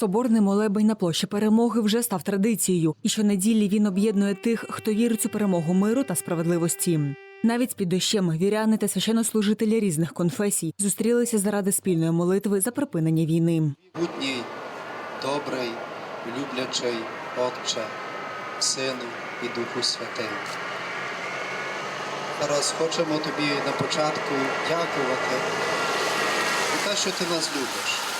Соборний молебень на площі перемоги вже став традицією, і щонеділі він об'єднує тих, хто вірить у перемогу миру та справедливості. Навіть під дощем віряни та священнослужителі різних конфесій зустрілися заради спільної молитви за припинення війни. Будній, добрий, люблячий Отче, Сину і Духу Святий. Зараз хочемо тобі на початку дякувати за те, що ти нас любиш.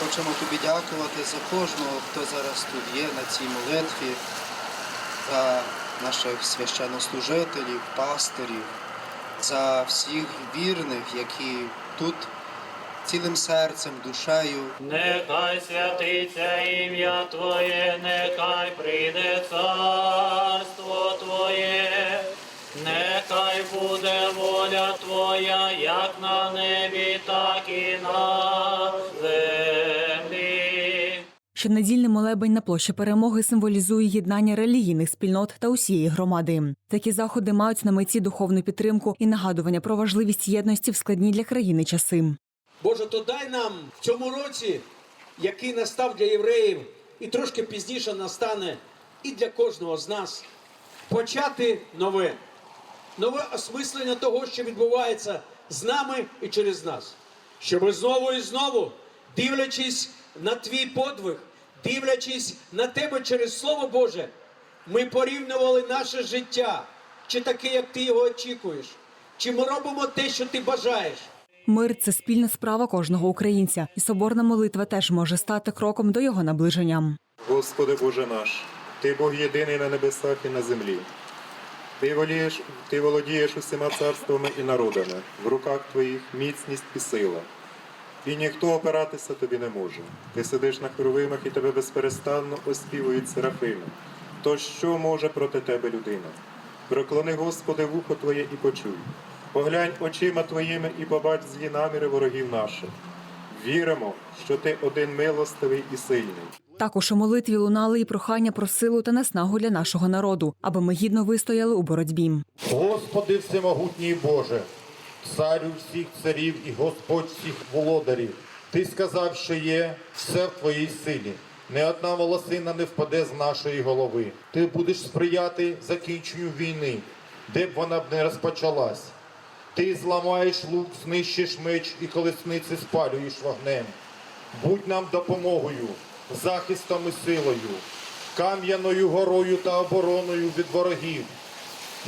Хочемо тобі дякувати за кожного, хто зараз тут є на цій молитві, за наших священнослужителів, пастирів, за всіх вірних, які тут цілим серцем, душею. Нехай святиться ім'я Твоє, нехай прийде царство Твоє, нехай буде воля Твоя, як на небі, так і на Щонедільний молебень на площі перемоги символізує єднання релігійних спільнот та усієї громади. Такі заходи мають на меті духовну підтримку і нагадування про важливість єдності в складні для країни часи. Боже, то дай нам в цьому році, який настав для євреїв, і трошки пізніше настане і для кожного з нас, почати нове, нове осмислення того, що відбувається з нами і через нас. Щоб знову і знову, дивлячись на твій подвиг, дивлячись на тебе через Слово Боже, ми порівнювали наше життя, чи таке, як ти його очікуєш, чи ми робимо те, що ти бажаєш. Мир це спільна справа кожного українця, і соборна молитва теж може стати кроком до його наближення. Господи Боже наш, Ти Бог єдиний на небесах і на землі. Ти волієш, ти володієш усіма царствами і народами, в руках твоїх міцність і сила. І ніхто опиратися тобі не може. Ти сидиш на херовимах і тебе безперестанно оспівують серафими. То що може проти тебе людина? Проклони, Господи, вухо Твоє і почуй. Поглянь очима Твоїми і побач злі наміри ворогів наших. Віримо, що ти один милостивий і сильний. Також у молитві лунали і прохання про силу та наснагу для нашого народу, аби ми гідно вистояли у боротьбі. Господи всемогутній Боже, царю всіх царів і Господь всіх володарів, Ти сказав, що є все в Твоїй силі. Не одна волосина не впаде з нашої голови. Ти будеш сприяти закінченню війни, де б вона б не розпочалась. Ти зламаєш лук, знищиш меч і колесниці спалюєш вогнем. Будь нам допомогою, захистом і силою, кам'яною горою та обороною від ворогів.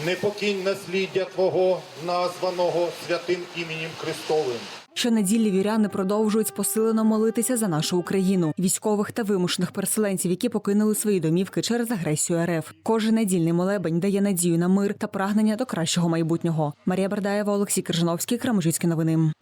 Не покинь насліддя Твого, названого святим іменем Христовим. Щонеділі віряни продовжують посилено молитися за нашу Україну, військових та вимушених переселенців, які покинули свої домівки через агресію РФ. Кожен недільний молебень дає надію на мир та прагнення до кращого майбутнього. Марія Бердаєва, Олексій Крижановський, Крамужицькі новини.